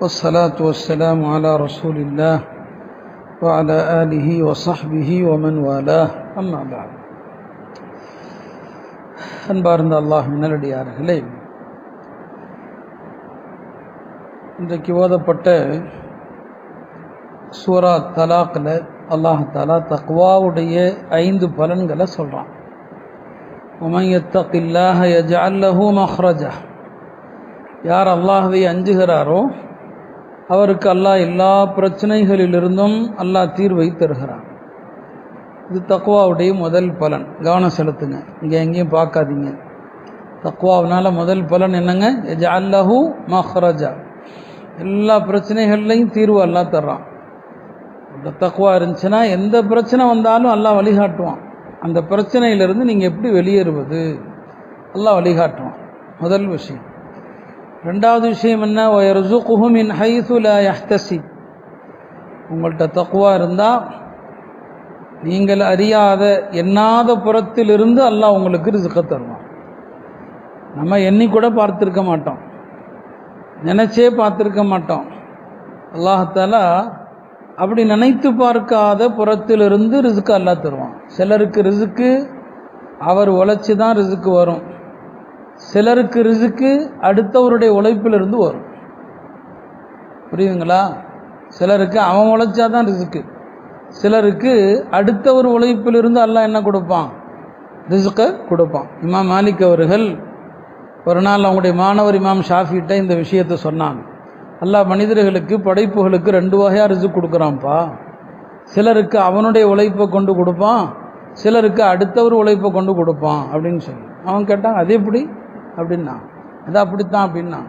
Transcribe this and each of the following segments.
والصلاة والسلام على رسول الله وعلى آله وصحبه ومن والاه أما بعد அன்பார்ந்த அல்லாஹ் நல்லடியார்களே இன்றைக்கு ஓதப்பட்ட சூரா தலாக்கில் அல்லாஹ் தாலா தக்வாவுடைய ஐந்து பலன்களை சொல்கிறான் உமன் யத்தகில்லாஹ யஜஅல்லஹு மஹ்ரஜா யார் அல்லாஹ்வை அஞ்சுகிறாரோ அவருக்கு அல்லாஹ் எல்லா பிரச்சனைகளிலிருந்தும் அல்லாஹ் தீர்வை தருகிறான். இது தக்குவாவுடைய முதல் பலன். கவனம் செலுத்துங்க. இங்கே எங்கேயும் பார்க்காதீங்க. தக்குவாவினால முதல் பலன் என்னங்க? எஜ அல்லஹு மஹ்ரஜா. எல்லா பிரச்சனைகள்லையும் தீர்வு அல்லா தர்றான். இந்த தக்குவா இருந்துச்சுன்னா எந்த பிரச்சனை வந்தாலும் எல்லாம் வழிகாட்டுவான். அந்த பிரச்சனையிலிருந்து நீங்கள் எப்படி வெளியேறுவது? அல்லாஹ் வழிகாட்டுவான். முதல் விஷயம். ரெண்டாவது விஷயம் என்ன? ஒயர்சுகுஹுமின் ஹைசுலா யஹ்தசி. உங்கள்கிட்ட தக்குவா இருந்தால் நீங்கள் அறியாத எண்ணாத புறத்திலிருந்து அல்லாஹ் உங்களுக்கு ரிசுக்க தருவான். நம்ம எண்ணி கூட பார்த்துருக்க மாட்டோம். நினச்சே பார்த்துருக்க மாட்டோம். அல்லாஹால அப்படி நினைத்து பார்க்காத புறத்திலிருந்து ரிசுக்கு அல்லா தருவான். சிலருக்கு ரிசுக்கு அவர் உழைச்சி தான் ரிசுக்கு வரும். சிலருக்கு ரிசுக்கு அடுத்தவருடைய உழைப்பிலிருந்து வரும். புரியுதுங்களா? சிலருக்கு அவன் உழைச்சாதான் ரிசுக்கு. சிலருக்கு அடுத்தவர் உழைப்பிலிருந்து அல்லாஹ் என்ன கொடுப்பான்? ரிசுக்கை கொடுப்பான். இமாம் மாலிக் அவர்கள் ஒரு நாள் அவங்களுடைய மாணவர் இமாம் ஷாஃபிகிட்ட இந்த விஷயத்தை சொன்னாங்க. அல்லாஹ் மனிதர்களுக்கு படைப்புகளுக்கு ரெண்டு வகையாக ரிசுக் கொடுக்குறான்ப்பா. சிலருக்கு அவனுடைய உழைப்பை கொண்டு கொடுப்பான் சிலருக்கு அடுத்தவர் உழைப்பை கொண்டு கொடுப்பான் அப்படின்னு சொல்லி. அவன் கேட்டான் அது எப்படி? அப்படின்னா. அது அப்படித்தான் அப்படின்னா.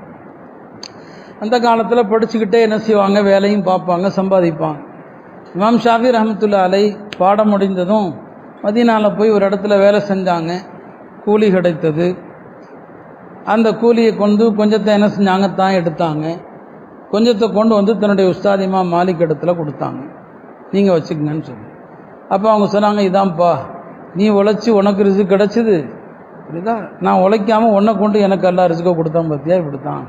அந்த காலத்தில் படிச்சுக்கிட்டே என்ன செய்வாங்க? வேலையும் பார்ப்பாங்க சம்பாதிப்பாங்க. இமாம் ஷாஃபி ரஹமத்துல்லா அலை பாடம் முடிந்ததும் மதியனால் போய் ஒரு இடத்துல வேலை செஞ்சாங்க. கூலி கிடைத்தது. அந்த கூலியை கொண்டு கொஞ்சத்தை என்ன செஞ்சாங்க தான் எடுத்தாங்க. கொஞ்சத்தை கொண்டு வந்து தன்னுடைய உஸ்தாதிமா மாலிக் இடத்துல கொடுத்தாங்க. நீங்கள் வச்சுக்கங்கன்னு சொல்லி. அப்போ அவங்க சொன்னாங்க இதான்ப்பா நீ உழைச்சி உனக்கு ரிசு கிடச்சிது. இப்படிதான் நான் உழைக்காமல் ஒன்றை கொண்டு எனக்கு எல்லா ரிசுக்கோ கொடுத்தான் பார்த்தியா இப்படித்தான்.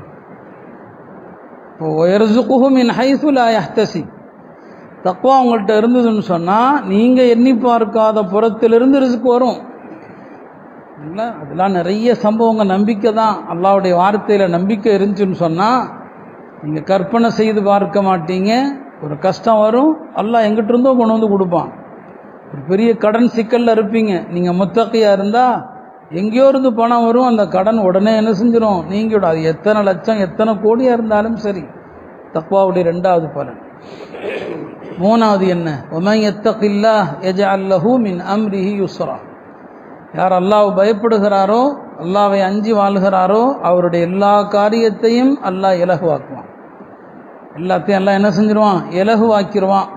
இப்போ ஒயர்சுகுஹும் இன் ஹைசுலா யஹ்தசி. தக்குவா உங்கள்கிட்ட இருந்ததுன்னு சொன்னால் நீங்கள் எண்ணி பார்க்காத புறத்திலிருந்து ரிசுக்கு வரும். இல்லை அதெல்லாம் நிறைய சம்பவங்கள் நம்பிக்கை தான். அல்லாவுடைய வார்த்தையில் நம்பிக்கை இருந்துச்சுன்னு சொன்னால் நீங்கள் கற்பனை செய்து பார்க்க மாட்டீங்க. ஒரு கஷ்டம் வரும். எல்லாம் எங்கிட்ட இருந்தோ கொண்டு வந்து கொடுப்பான். ஒரு பெரிய கடன் சிக்கலில் இருப்பீங்க. நீங்கள் முத்தகையாக இருந்தால் எங்கேயோ இருந்து பணம் வரும் அந்த கடன் உடனே என்ன செஞ்சிடும் நீங்கள் அது எத்தனை லட்சம் எத்தனை கோடியாக இருந்தாலும் சரி. தக்குவாவுடைய ரெண்டாவது பலன். மூணாவது என்ன? ஒமை எத்தகில்லா எஜ அல்லஹூ மின் அம்ரிஹி யுஸ்ரா. யார் அல்லாஹ் பயப்படுகிறாரோ அல்லாவை அஞ்சி வாழ்கிறாரோ அவருடைய எல்லா காரியத்தையும் அல்லாஹ் இலகுவாக்குவான். எல்லாத்தையும் எல்லாம் என்ன செஞ்சிருவான்? இலகுவாக்கிடுவான்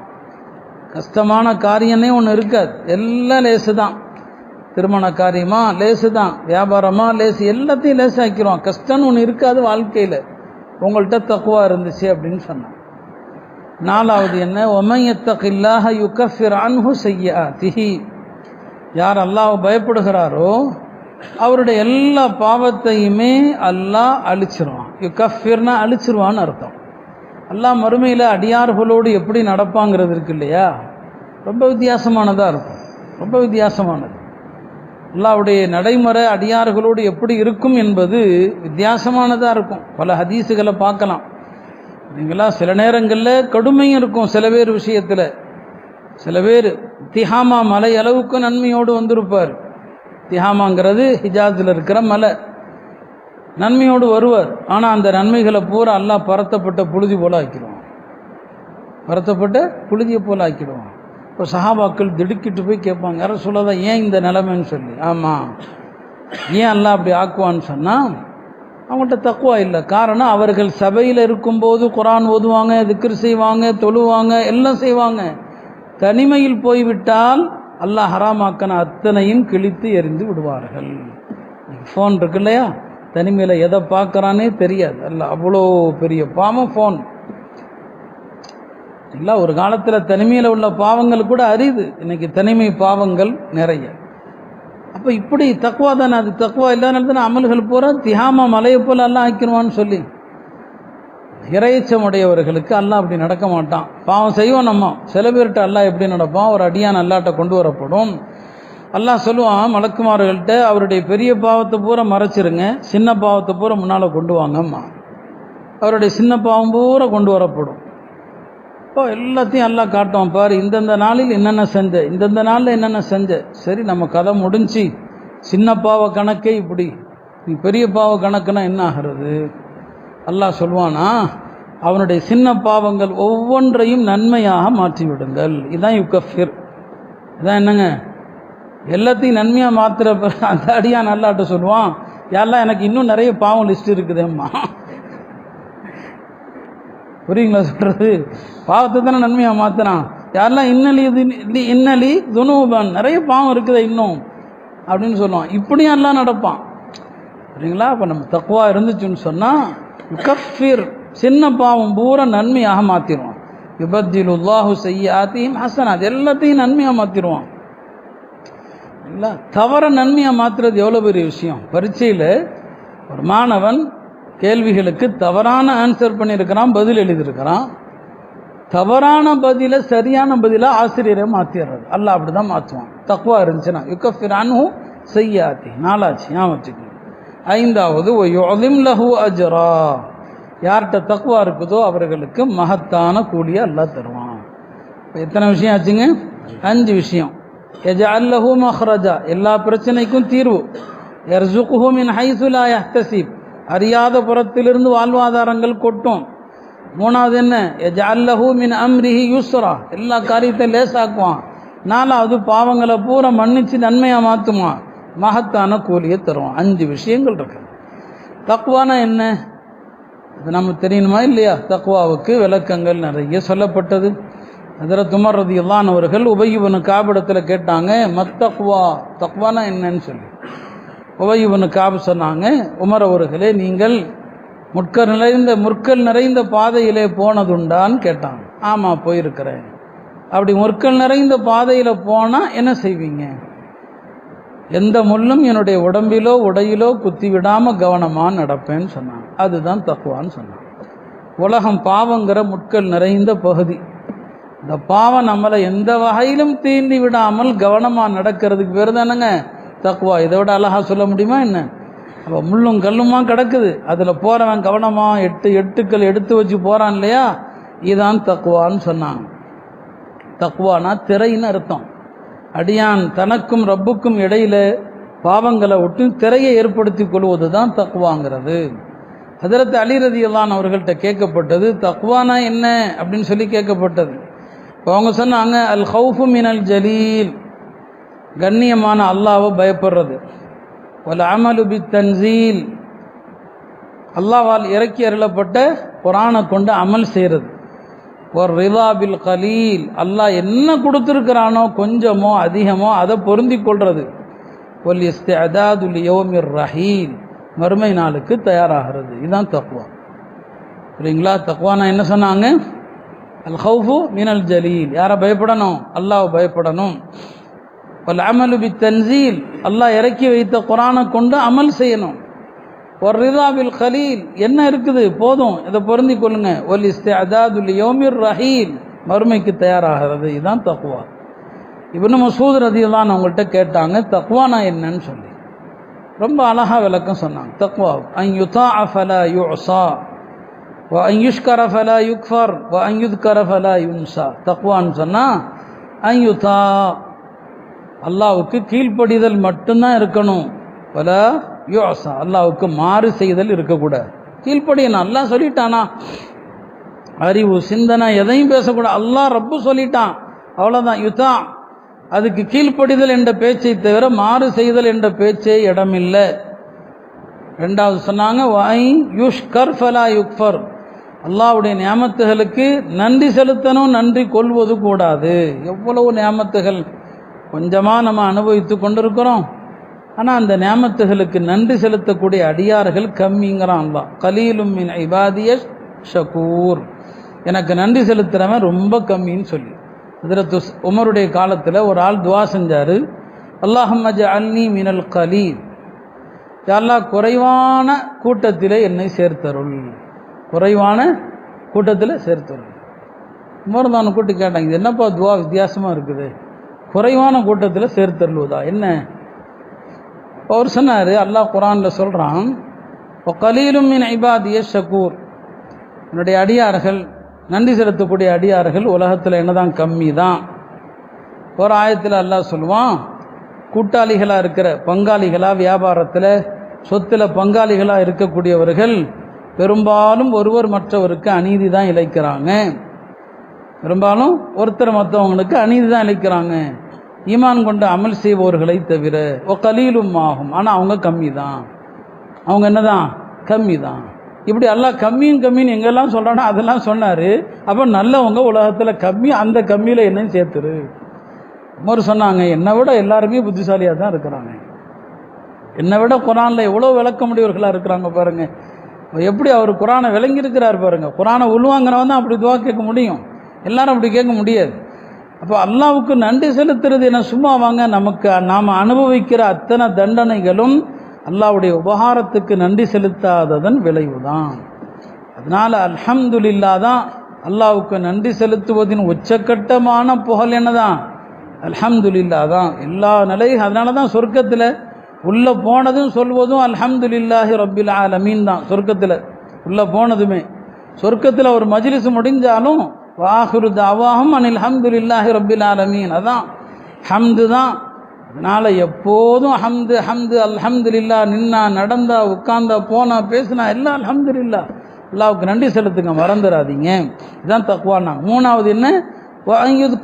கஷ்டமான காரியமே ஒன்று இருக்காது. எல்லாம் லேசு தான் திருமண காரியமா லேசு தான் வியாபாரமா லேசு? எல்லாத்தையும் லேசாக்கிறோம் கஷ்டம்னு ஒன்று இருக்காது வாழ்க்கையில். உங்கள்கிட்ட தக்குவா இருந்துச்சு அப்படின்னு சொன்னான். நாலாவது என்ன? ஒமையத்தகில்லாக யுகஃபிர் அன்ஹு செய்யா திஹி யார் அல்லாஹ் பயப்படுகிறாரோ அவருடைய எல்லா பாவத்தையுமே அல்லாஹ் அழிச்சிருவான். யுகஃபிர்னா அழிச்சிருவான்னு அர்த்தம். அல்லாஹ் மறுமையில் அடியார்களோடு எப்படி நடப்பாங்கிறது இருக்கு இல்லையா? ரொம்ப வித்தியாசமானதாக இருக்கும். ரொம்ப வித்தியாசமானது. அல்லாவுடைய நடைமுறை அடியார்களோடு எப்படி இருக்கும் என்பது வித்தியாசமானதாக இருக்கும். பல ஹதீஸுகளை பார்க்கலாம். நீங்களா சில நேரங்களில் கடுமையும் இருக்கும் சில பேர் விஷயத்தில். சில பேர் திஹாமா மலை அளவுக்கு நன்மையோடு வந்திருப்பார். திஹாமாங்கிறது ஹிஜாஸில் இருக்கிற மலை. நன்மையோடு வருவார். ஆனால் அந்த நன்மைகளை பூரா எல்லாம் பரத்தப்பட்ட புழுதி போல ஆக்கிடுவான். பரத்தப்பட்ட புழுதியை போல ஆக்கிடுவான். இப்போ சஹாபாக்கள் திடுக்கிட்டு போய் கேட்பாங்க யாரும் சொல்லதான் ஏன் இந்த நிலைமைன்னு சொல்லி? ஆமாம் ஏன் எல்லாம் அப்படி ஆக்குவான்னு சொன்னால் அவங்கள்ட்ட தக்குவா இல்லை. காரணம் அவர்கள் சபையில் இருக்கும்போது குரான் ஓதுவாங்க திக்ர் செய்வாங்க தொழுவாங்க எல்லாம் செய்வாங்க. தனிமையில் போய்விட்டால் அல்லாஹ் ஹராமாக்கன அத்தனையும் கிழித்து எரிந்து விடுவார்கள். ஃபோன் இருக்கு இல்லையா? தனிமையில் எதை பார்க்குறானே தெரியாது. அல்ல அவ்வளோ பெரிய பாம ஃபோன் இல்லை ஒரு காலத்தில் தனிமையில் உள்ள பாவங்கள் கூட அரியுது இன்னைக்கு தனிமை பாவங்கள் நிறைய. அப்போ இப்படி தக்குவா தானே அது தக்குவா இல்லாதனால தானே அமல்கள் பூரா திஹாமா மலையை போல் எல்லாம் ஆக்கிடுவான்னு சொல்லி. இறையச்சமுடையவர்களுக்கு எல்லாம் அப்படி நடக்க மாட்டான். பாவம் செய்வோம் நம்ம. சில பேர்கிட்ட அல்லாஹ் எப்படி நடப்பான்? ஒரு அடியான் அல்லாட்ட கொண்டு வரப்படும். அல்லாஹ் சொல்லுவான் மலக்குமார்கள்ட்ட அவருடைய பெரிய பாவத்தை பூரா மறைச்சிருங்க. சின்ன பாவத்தை பூரா முன்னால் கொண்டு வாங்கம்மா. அவருடைய சின்ன பாவம் பூரா கொண்டு வரப்படும். அப்போ எல்லாத்தையும் எல்லாம் காட்டுவான். பாரு இந்தந்த நாளில் என்னென்ன செஞ்ச இந்தந்த நாளில் என்னென்ன செஞ்ச. சரி நம்ம கதை முடிஞ்சு சின்ன பாவ கணக்கே இப்படி. நீ பெரிய பாவ கணக்குனா என்ன ஆகிறது? அல்லாஹ் சொல்வானா அவனுடைய சின்ன பாவங்கள் ஒவ்வொன்றையும் நன்மையாக மாற்றிவிடுங்கள். இதுதான் இதான் யுக்கஃபிர் இதான் என்னங்க? எல்லாத்தையும் நன்மையாக மாற்றுற அந்த அடியான் நல்லாட்ட சொல்லுவான் யாரெல்லாம் எனக்கு இன்னும் நிறைய பாவம் லிஸ்ட் இருக்குதேம்மா? புரியுங்களா சொல்கிறது பாவத்தை தானே நன்மையாக மாற்றினான் யாரெல்லாம் இன்னலி இது இன்னலி துணுபான் நிறைய பாவம் இருக்குதே இன்னும் அப்படின்னு சொல்லுவான். இப்படியும் எல்லாம் நடப்பான். சரிங்களா அப்போ நம்ம தக்குவா இருந்துச்சுன்னு சொன்னால் யுகஃபிர் சின்ன பாவம் பூரா நன்மையாக மாற்றிடுவான் விபத்தில் உல்லாஹு செய்யாத்தையும் அது எல்லாத்தையும் நன்மையாக மாற்றிடுவான் இல்லை தவற நன்மையாக மாற்றுறது எவ்வளோ பெரிய விஷயம்? பரீட்சையில் ஒரு மாணவன் கேள்விகளுக்கு தவறான ஆன்சர் பண்ணியிருக்கிறான் பதில் எழுதியிருக்கிறான். தவறான பதில சரியான பதில ஆசிரியரை மாற்றிடுறது அல்ல அப்படி தான் மாற்றுவான் தக்குவா இருந்துச்சுன்னா யுக்கஃபிர் செய்யாத்தி நாலாச்சு ஞாபகம் வச்சுக்கணும் ஐந்தாவது ஒலிம் லஹு அஜரா. யார்கிட்ட தக்குவா இருக்குதோ அவர்களுக்கு மகத்தான கூலியை அல்லா தருவான். இப்போ எத்தனை விஷயம் ஆச்சுங்க? அஞ்சு விஷயம். எஜஅல்லஹு மஹ்ரஜா. எல்லா பிரச்சனைக்கும் தீர்வு. எர்சுகுஹு மின் ஹைசுலா லா அறியாத புறத்திலிருந்து வாழ்வாதாரங்கள் கொட்டும். மூணாவது என்ன? எஜஅல்லஹு மின் அம்ரிஹி யூஸ்ரா. எல்லா காரியத்தையும் லேசாக்குவான். நாலாவது பாவங்களை பூரா மன்னிச்சு நன்மையாக மாற்றுவான் மகத்தான கூலியை தருவான். அஞ்சு விஷயங்கள் இருக்கு. தக்குவானா என்ன? இது நம்ம தெரியணுமா இல்லையா? தக்குவாவுக்கு விளக்கங்கள் நிறைய சொல்லப்பட்டது. அதில் துமர் ரதி அவர்கள் உபயுவனு காபிடத்தில் கேட்டாங்க மத்தக்குவா தக்குவானா என்னன்னு சொல்லி. உபயுபனு காபு சொன்னாங்க உமர் அவர்களே நீங்கள் முட்கர் நிறைந்த முற்கள் நிறைந்த பாதையிலே போனதுண்டான்னு கேட்டாங்க ஆமாம் போயிருக்கிறேன். அப்படி முற்கள் நிறைந்த பாதையில் போனால் என்ன செய்வீங்க? எந்த முள்ளும் என்னுடைய உடம்பிலோ உடையிலோ குத்தி விடாமல் கவனமாக நடப்பேன்னு சொன்னாங்க அதுதான் தக்குவான்னு சொன்னாங்க உலகம் பாவங்கிற முட்கள் நிறைந்த பகுதி. இந்த பாவம் நம்மளை எந்த வகையிலும் தீண்டி விடாமல் கவனமாக நடக்கிறதுக்கு பேர் தானேங்க? தக்குவா இதை விட அழகாக சொல்ல முடியுமா என்ன? அப்போ முள்ளும் கல்லுமா கிடக்குது. அதில் போகிறவன் கவனமாக எட்டு எட்டுக்கள் எடுத்து வச்சு போகிறான் இல்லையா? இதான் தக்குவான்னு சொன்னாங்க. தக்குவானா திரைன்னு அர்த்தம். அடியான் தனக்கும் ரப்புக்கும் இடையில் பாவங்களை விட்டு திரையை ஏற்படுத்தி கொள்வது தான் தக்குவாங்கிறது ஹதரத் அலிரதி எல்லாம் அவர்கள்ட்ட கேட்கப்பட்டது தக்குவானா என்ன அப்படின்னு சொல்லி கேட்கப்பட்டது. இப்போ அவங்க சொன்னாங்க அல் ஹவுஃபு மினல் ஜலீல். கண்ணியமான அல்லாவை பயப்படுறது. ஒல் அமலு பி தன்சீல் அல்லாவால் இறக்கி அருளப்பட்ட குரானை கொண்டு அமல் செய்கிறது ஒரு ரிலாபில் கலீல். அல்லாஹ் என்ன கொடுத்துருக்கிறானோ கொஞ்சமோ அதிகமோ அதை பொருந்தி கொள்வது ஒல் இஸ்தே அதாதுல் யோமிர் ரஹீல் மறுமை நாளுக்கு தயாராகிறது. இதுதான் தக்குவா சரிங்களா தக்குவானா என்ன சொன்னாங்க? அல் ஹவுஃபு மினல் ஜலீல். யாரை பயப்படணும்? அல்லாஹ் பயப்படணும். ஒல் அமலு பி தன்சீல் அல்லாஹ் இறக்கி வைத்த குரானை கொண்டு அமல் செய்யணும் ஒரு ரிதாபில் கலீல் என்ன இருக்குது? போதும். இதை பொருந்தி கொள்ளுங்க. ஒல் இஸ்தே அதாதுல் யோமிர் ரஹீல் மறுமைக்கு தயாராகிறது. இதுதான் தக்குவா இவனு மசூத் ரதியெல்லாம் அவங்கள்ட்ட கேட்டாங்க தக்குவானா என்னன்னு சொல்லி. ரொம்ப அழகா விளக்கம் சொன்னாங்க. தக்குவா அன் யுதா அஃபலா யுசா வ அன் யுஷ்கர ஃபலா யுக்ஃபர். வ அன் யுத்கர ஃபலா யுன்சா தக்குவான்னு சொன்னால் அன் யுதா அல்லாவுக்கு கீழ்ப்படிதல் மட்டும்தான் இருக்கணும். பல யோசா அல்லாவுக்கு மாறு செய்தல் இருக்கக்கூடாது. கீழ்ப்படியணும் நல்லா சொல்லிட்டானா? அறிவு சிந்தனை எதையும் பேசக்கூடாது. அல்லாஹ் ரப்பு சொல்லிட்டான். அவ்வளோதான் யுத்தா அதுக்கு கீழ்ப்படிதல் என்ற பேச்சை தவிர மாறு செய்தல் என்ற பேச்சே இடமில்லை. ரெண்டாவது சொன்னாங்க வாய் யுஷ்கர் ஃபலா யுக்ஃபர். அல்லாவுடைய நியமத்துகளுக்கு நன்றி செலுத்தணும் நன்றி கொள்வது கூடாது. எவ்வளவு நியமத்துகள்? கொஞ்சமாக நம்ம அனுபவித்து கொண்டிருக்கிறோம். ஆனால் அந்த நியமத்துகளுக்கு நன்றி செலுத்தக்கூடிய அடியார்கள் கம்மிங்கிறான் அல்லாஹ். கலீலும் மின் ஐபாதிய ஷகூர் எனக்கு நன்றி செலுத்துகிறவன் ரொம்ப கம்மின்னு சொல்லி. ஹதரத்து உமருடைய காலத்தில் ஒரு ஆள் துவா செஞ்சார். அல்லாஹம்மஜ அல்னி மினல் கலீல். அல்லாஹ் குறைவான கூட்டத்தில் என்னை சேர்த்தருள். குறைவான கூட்டத்தில் சேர்த்தருள். உமர் தான் கூட்டி கேட்டாங்க இது என்னப்பா துவா வித்தியாசமாக இருக்குது? குறைவான கூட்டத்தில் சேர்த்தருள்வதா என்ன? அவர் சொன்னார் அல்லாஹ் குரானில் சொல்கிறான் இப்போ கலீலும் மின் ஐபாதிய ஷக்கூர் என்னுடைய அடியார்கள் நன்றி செலுத்தக்கூடிய அடியார்கள் உலகத்தில் என்னதான் கம்மி தான் ஒரு ஆயத்தில் அல்லாஹ் சொல்லுவான் கூட்டாளிகளாக இருக்கிற பங்காளிகளாக வியாபாரத்தில் சொத்தில் பங்காளிகளாக இருக்கக்கூடியவர்கள் பெரும்பாலும் ஒருவர் மற்றவருக்கு அநீதி தான் இழைக்கிறாங்க. பெரும்பாலும் ஒருத்தர் மற்றவங்களுக்கு அநீதி தான் இழைக்கிறாங்க ஈமான் கொண்டு அமல் செய்பவர்களை தவிர ஓ கலீலும் ஆகும். ஆனால் அவங்க கம்மி தான் அவங்க என்னதான்? கம்மி தான் இப்படி எல்லாம் கம்மியும் கம்மின்னு எங்கெல்லாம் சொல்கிறானோ அதெல்லாம் சொன்னார். அப்போ நல்லவங்க உலகத்தில் கம்மி அந்த கம்மியில் என்னையும் சேர்த்துரு. ஒரு சொன்னாங்க என்னை விட எல்லாருமே புத்திசாலியாக தான் இருக்கிறாங்க. என்னை விட குரானில் எவ்வளோ விளக்க முடியவர்களாக இருக்கிறாங்க பாருங்கள் எப்படி அவர் குரானை விளங்கியிருக்கிறார் பாருங்கள் குரானை உள்வாங்கினவன் தான் அப்படி துவா கேட்க முடியும். எல்லாரும் அப்படி கேட்க முடியாது. அப்போ அல்லாவுக்கு நன்றி செலுத்துறது என்ன? சும்மா வாங்க நமக்கு நாம் அனுபவிக்கிற அத்தனை தண்டனைகளும் அல்லாவுடைய உபகாரத்துக்கு நன்றி செலுத்தாததன் விளைவு தான் அதனால் அல்ஹம்துலில்லா தான் அல்லாவுக்கு நன்றி செலுத்துவதின் உச்சக்கட்டமான புகழ் என்னதான்? அல்ஹம்துலில்லா தான். எல்லா நிலையும் அதனால தான் சொர்க்கத்தில் உள்ளே போனதும் சொல்வதும் அல்ஹம்துலில்லாஹி ரபில் ஆலமீன் தான் சொர்க்கத்தில். உள்ளே போனதுமே. சொர்க்கத்தில் ஒரு மஜ்லிஸ் முடிஞ்சாலும் வாகுரு தாவாகும் அனில் ஹம்துலில்லாஹி ரபில் ஆலமீன். அதான் ஹம்து தான். அதனால் எப்போதும் ஹம்து ஹம்து அல்ஹம்துலில்லா நின்னா நடந்தா உட்கார்ந்தா போனா பேசினா எல்லாம் அல்ஹம்துலில்லா அல்லாவுக்கு நன்றி செலுத்துங்க மறந்துடாதீங்க இதுதான் தக்குவானா மூணாவது என்ன?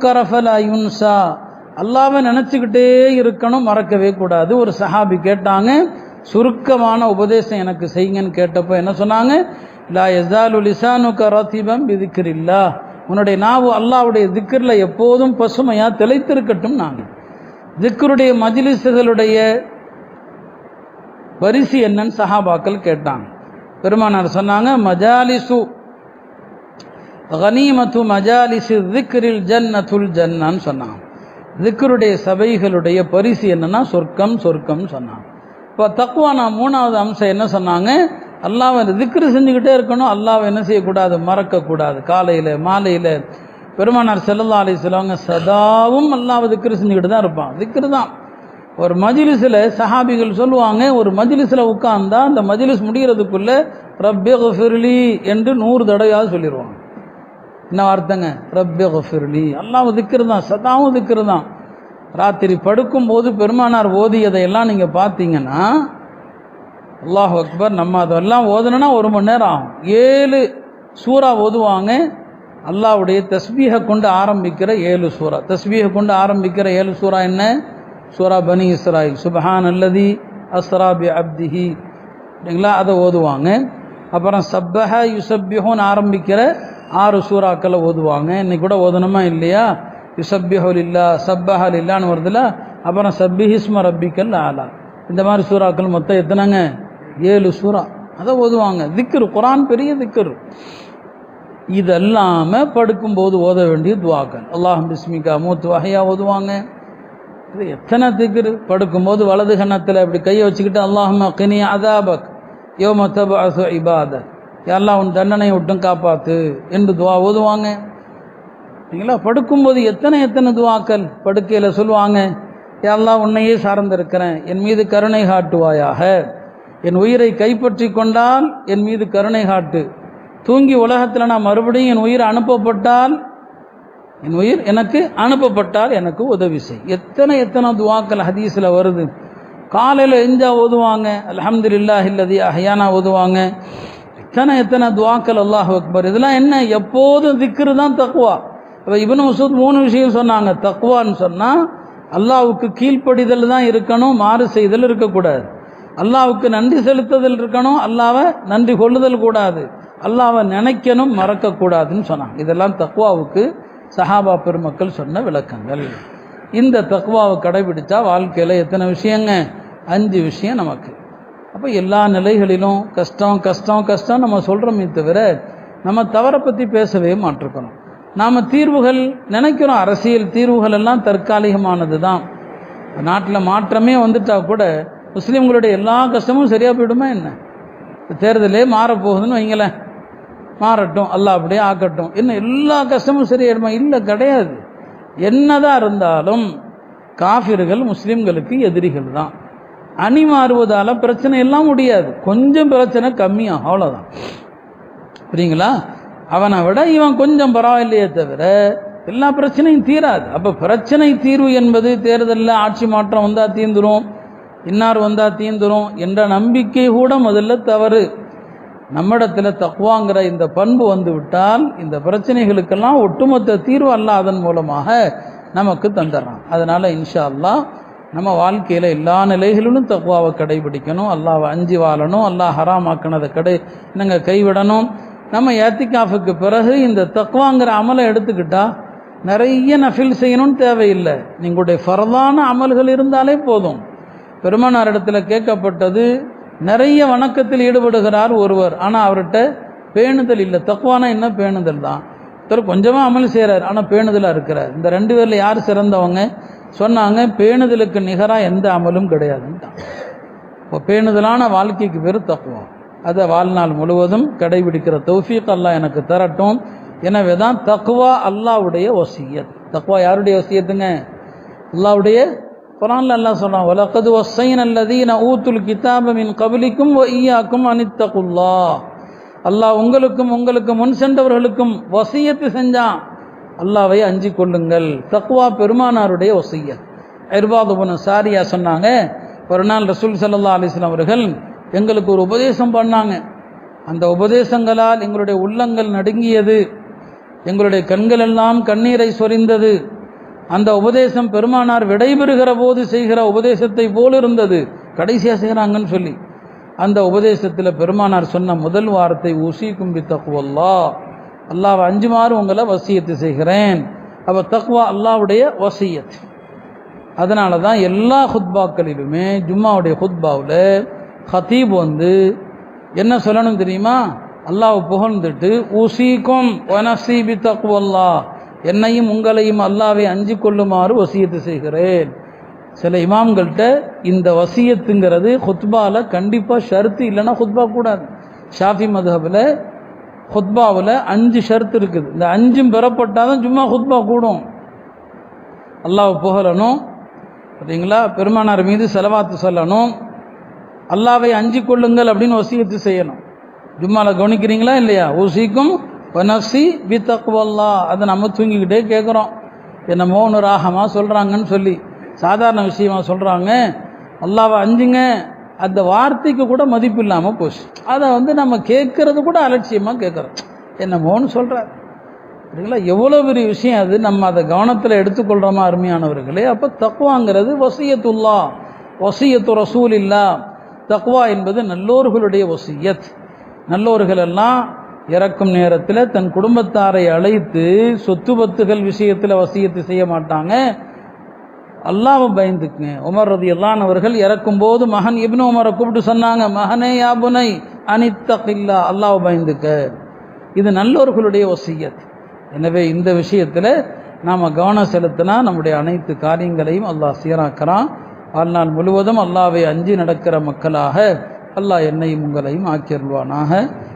கரஃபலா யுன்சா. அல்லாவை நினச்சிக்கிட்டே இருக்கணும் மறக்கவே கூடாது. ஒரு சஹாபி கேட்டாங்க சுருக்கமான உபதேசம் எனக்கு செய்யுங்கன்னு கேட்டப்போ என்ன சொன்னாங்க? லா எசாலு லிசானு கராத்திபம் விதிக்கிறில்லா உன்னுடைய நாவு அல்லாவுடைய திக்கரில் எப்போதும் பசுமையாக திளைத்திருக்கட்டும் நாங்கள். திக்கருடைய மஜிலிசுகளுடைய வரிசை என்னன்னு சஹாபாக்கள் கேட்டாங்க. பெருமானார் சொன்னாங்க மஜாலிசு கனீமத்து மஜாலிசு திக்ரில் ஜன்னத்துல் ஜன்னான்னு சொன்னாங்க. திக்ருடைய சபைகளுடைய பரிசு என்னன்னா சொர்க்கம் சொர்க்கம் சொன்னாங்க. இப்போ தக்குவானா மூணாவது அம்சம் என்ன சொன்னாங்க? அல்லாவை திக்ரு செஞ்சுக்கிட்டே இருக்கணும். அல்லாவை என்ன செய்யக்கூடாது? மறக்கக்கூடாது. காலையில் மாலையில் பெருமானார் செல்லல்லா அலி செல்லவங்க சதாவும் அல்லாவை திக்ரு செஞ்சுக்கிட்டு தான் இருப்பான். திக்ரு தான். ஒரு மஜிலிஸில் சஹாபிகள் சொல்லுவாங்க ஒரு மஜிலிஸில் உட்கார்ந்தா அந்த மஜிலிஸ் முடிகிறதுக்குள்ளே ரப்பே ஃபிர்லி என்று நூறு தடவையாவது சொல்லிடுவாங்க என்ன வார்த்தைங்க? ரப்பே ஃபிர்லி அல்லாவும் திக்ரு தான் சதாவும் திக்ரு தான். ராத்திரி படுக்கும்போது பெருமானார் ஓதியதையெல்லாம் நீங்கள் பார்த்தீங்கன்னா அல்லாஹ் அக்பர் நம்ம அதெல்லாம் ஓதுனா ஒரு மணி நேரம் ஆகும். ஏழு சூறா ஓதுவாங்க. அல்லாவுடைய தஸ்பீகை கொண்டு ஆரம்பிக்கிற ஏழு சூறா. தஸ்பீகை கொண்டு ஆரம்பிக்கிற ஏழு சூறா என்ன? சூரா பனி இஸ்ராயில். சுபஹான் அல்லதி அஸ்ரா பி அப்திஹி. அப்படிங்களா அதை ஓதுவாங்க. அப்புறம் சப்பஹ யுசப்பிஹோன்னு ஆரம்பிக்கிற ஆறு சூறாக்களை ஓதுவாங்க. இன்னைக்கு கூட ஓதணுமா இல்லையா? யுசப்பிஹோல் இல்லா சப்பஹல் இல்லான்னு வருதுல. அப்புறம் சப்பிஹிஸ்ம ரப்பிக்கல் ஆலா. இந்த மாதிரி சூறாக்கள் மொத்தம் எத்தனைங்க? ஏழு சூறா அதை ஓதுவாங்க. திக்ரு குரான் பெரிய திக்ரு. இதெல்லாமல் படுக்கும்போது ஓத வேண்டிய துவாக்கள். அல்லாஹ் பிஸ்மிகா மூத்து வகையாக ஓதுவாங்க. இது எத்தனை திக்ரு? படுக்கும்போது வலது கன்னத்தில் இப்படி கையை வச்சுக்கிட்டு அல்லாஹும கினி அதாபக் யோ மத்தப இபாத எல்லாம் உன் தண்டனை விட்டும் காப்பாத்து என்று துவா ஓதுவாங்க. சரிங்களா படுக்கும்போது எத்தனை எத்தனை துவாக்கள் படுக்கையில் சொல்லுவாங்க? எல்லாம் உன்னையே சார்ந்திருக்கிறேன். என் மீது கருணை காட்டுவாயாக. என் உயிரை கைப்பற்றி கொண்டால் என் மீது கருணை காட்டு. தூங்கி உலகத்தில் நான் மறுபடியும் என் உயிர் அனுப்பப்பட்டால் என் உயிர் எனக்கு அனுப்பப்பட்டால் எனக்கு உதவி செய். எத்தனை எத்தனை துவாக்கள் ஹதீஸில் வருது. காலையில் எஞ்சா ஓதுவாங்க. அல்ஹம்துலில்லாஹ் இல்லதி அஹ்யானா ஓதுவாங்க. எத்தனை எத்தனை துவாக்கள் அல்லாஹ் அக்பர். இதெல்லாம் என்ன? எப்போதும் திக்ரு தான் தக்குவா இப்போ இவனு மசூத் மூணு விஷயம் சொன்னாங்க. தக்குவான்னு சொன்னால் அல்லாவுக்கு கீழ்ப்படிதல் தான் இருக்கணும் மாறு செய்தல் இருக்கக்கூடாது. அல்லாவுக்கு நன்றி செலுத்துதல் இருக்கணும் அல்லாவை நன்றி கொள்ளுதல் கூடாது. அல்லாவை நினைக்கணும் மறக்கக்கூடாதுன்னு சொன்னாங்க. இதெல்லாம் தக்குவாவுக்கு சஹாபா பெருமக்கள் சொன்ன விளக்கங்கள். இந்த தக்குவாவை கடைபிடித்தா வாழ்க்கையில் எத்தனை விஷயங்க? அஞ்சு விஷயம் நமக்கு. அப்போ எல்லா நிலைகளிலும் கஷ்டம் கஷ்டம் கஷ்டம் நம்ம சொல்கிறோமே தவிர நம்ம தவறை பற்றி பேசவே மாட்டிருக்கணும். நாம் தீர்வுகள் நினைக்கிறோம். அரசியல் தீர்வுகள் எல்லாம் தற்காலிகமானது தான் நாட்டில் மாற்றமே வந்துட்டால் கூட முஸ்லீம்களுடைய எல்லா கஷ்டமும் சரியாக போயிடுமா என்ன? தேர்தலே மாறப்போகுதுன்னு வைங்களேன். மாறட்டும் அல்லா அப்படியே ஆக்கட்டும். என்ன எல்லா கஷ்டமும் சரியாயிடுமா? இல்லை கிடையாது. என்னதான் இருந்தாலும் காஃபிர்கள் முஸ்லீம்களுக்கு எதிரிகள் தான். அணி மாறுவதால் பிரச்சனை எல்லாம் முடியாது. கொஞ்சம் பிரச்சனை கம்மியாகும் அவ்வளோதான் புரியுங்களா? அவனை விட இவன் கொஞ்சம் பரவாயில்லையே தவிர எல்லா பிரச்சனையும் தீராது. அப்போ பிரச்சனை தீர்வு என்பது தேர்தலில் ஆட்சி மாற்றம் வந்தால் தீர்ந்துடும் இன்னார் வந்தால் தீந்துரும் என்ற நம்பிக்கை கூட முதல்ல தவறு. நம்மிடத்தில் தக்குவாங்கிற இந்த பண்பு வந்துவிட்டால் இந்த பிரச்சனைகளுக்கெல்லாம் ஒட்டுமொத்த தீர்வு அல்ல அதன் மூலமாக நமக்கு தந்துடுறான் அதனால் இன்ஷா அல்லாஹ் நம்ம வாழ்க்கையில் எல்லா நிலைகளிலும் தக்குவாவை கடைபிடிக்கணும். அல்லாவை அஞ்சு வாழணும். அல்லாஹ் ஹராமாக்கினதை கடை நாங்கள் கைவிடணும். நம்ம ஏத்திகாஃபுக்கு பிறகு இந்த தக்குவாங்கிற அமலை எடுத்துக்கிட்டால் நிறைய நஃபில் செய்யணும்னு தேவையில்லை. நீங்களுடைய ஃபரதான அமல்கள் இருந்தாலே போதும். பெருமானார் இடத்துல கேட்கப்பட்டது நிறைய வணக்கத்தில் ஈடுபடுகிறார் ஒருவர். ஆனால் அவர்கிட்ட பேணுதல் இல்லை. தக்குவானா என்ன பேணுதல் தான்? ஒருத்தர் கொஞ்சமாக அமல் செய்கிறார் ஆனால் பேணுதலாக இருக்கிறார். இந்த ரெண்டு பேரில் யார் சிறந்தவங்க? சொன்னாங்க பேணுதலுக்கு நிகராக எந்த அமலும் கிடையாதுன்ட்டான் இப்போ பேணுதலான வாழ்க்கைக்கு பேர் தக்குவா அதை வாழ்நாள் முழுவதும் கடைபிடிக்கிற தௌஃபீக் அல்லாஹ் எனக்கு தரட்டும். எனவே தான் தக்குவா அல்லாவுடைய வசியத். தக்குவா யாருடைய வசியத்துங்க? அல்லாவுடைய குரான்ல அல்லாஹ் சொல்றான் வலக்கது ஒசைன் அல்லதீன ஊத்துல் கிதாபமின் கபலிக்கும் ஒய்யாக்கும் அனித்தகுல்லா அல்லாஹ் உங்களுக்கும் உங்களுக்கு முன் சென்றவர்களுக்கும் வசியத்து செஞ்சான். அல்லாவை அஞ்சு கொள்ளுங்கள். தக்குவா பெருமானாருடைய ஒசைய இர்பாதுபுன சாரியா சொன்னாங்க ஒரு நாள் ரசூல் சல்லா அலிஸ்லாம் அவர்கள் எங்களுக்கு ஒரு உபதேசம் பண்ணாங்க. அந்த உபதேசங்களால் எங்களுடைய உள்ளங்கள் நடுங்கியது. எங்களுடைய கண்கள் எல்லாம் கண்ணீரை சொரிந்தது. அந்த உபதேசம் பெருமானார் விடைபெறுகிற போது செய்கிற உபதேசத்தை போல் இருந்தது. கடைசியாக செய்கிறாங்கன்னு சொல்லி. அந்த உபதேசத்தில் பெருமானார் சொன்ன முதல் வார்த்தை ஊசி கும்பி தக்குவல்லா அல்லாவை அஞ்சுமாறு உங்களை வசியத்து செய்கிறேன். அப்போ தக்குவா அல்லாவுடைய வசியத். அதனால தான் எல்லா ஹுத்பாக்களிலுமே ஜும்மாவுடைய ஹுத்பாவில் ஹத்தீப் வந்து என்ன சொல்லணும் தெரியுமா? அல்லாவை புகழ்ந்துட்டு ஊசிக்கும் வனசி பி தக்குவல்லா என்னையும் உங்களையும் அல்லாவை அஞ்சு கொள்ளுமாறு வசியத்து செய்கிறேன். சில இமாம்கள்கிட்ட இந்த வசியத்துங்கிறது ஹுத்பாவில் கண்டிப்பாக ஷர்த்து இல்லைன்னா ஹுத்பா கூடாது. ஷாஃபி மதுஹபில் ஹுத்பாவில் அஞ்சு ஷர்த்து இருக்குது. இந்த அஞ்சும் பெறப்பட்டால் தான் சும்மா ஹுத்பா கூடும். அல்லாவை புகழணும். பார்த்தீங்களா பெருமானார் மீது செலவாத்து சொல்லணும். அல்லாவை அஞ்சு கொள்ளுங்கள் அப்படின்னு வசியத்து செய்யணும். ஜும்மாவில் கவனிக்கிறீங்களா இல்லையா? ஊசிக்கும் வனசி பி தக்குவல்லா அதை நம்ம தூங்கிக்கிட்டே கேட்குறோம் என்னமோ ஒன்று ராகமாக சொல்கிறாங்கன்னு சொல்லி. சாதாரண விஷயமா சொல்கிறாங்க அல்லாவை அஞ்சுங்க. அந்த வார்த்தைக்கு கூட மதிப்பு இல்லாமல் போச்சு. அதை வந்து நம்ம கேட்குறது கூட அலட்சியமாக கேட்குறோம் என்னமோன்னு சொல்கிறார் சரிங்களா எவ்வளோ பெரிய விஷயம் அது. நம்ம அதை கவனத்தில் எடுத்துக்கொள்கிறோமா அருமையானவர்களே? அப்போ தக்குவாங்கிறது வசியத்துல்லா. வசியத்து ரசூல் இல்லா தக்குவா என்பது நல்லோர்களுடைய வசியத். நல்லோர்களெல்லாம் இறக்கும் நேரத்தில் தன் குடும்பத்தாரை அழைத்து சொத்து பத்துகள் விஷயத்தில் வசியத்து செய்ய மாட்டாங்க. அல்லாவை பயந்துக்குங்க. உமர் ரதி அவர்கள் இறக்கும்போது மகன் இப்னு உமரை கூப்பிட்டு சொன்னாங்க மகனே யாபுனை அனித்தகில்லா. அல்லாவை பயந்துக்க. இது நல்லோர்களுடைய வசியத். எனவே இந்த விஷயத்தில் நாம் கவனம் செலுத்தினா நம்முடைய அனைத்து காரியங்களையும் அல்லாஹ் சீராக்கிறான். வாழ்நாள் முழுவதும் அல்லாவை அஞ்சி நடக்கிற மக்களாக அல்லாஹ் என்னையும் உங்களையும் ஆக்கியருள்வானாக.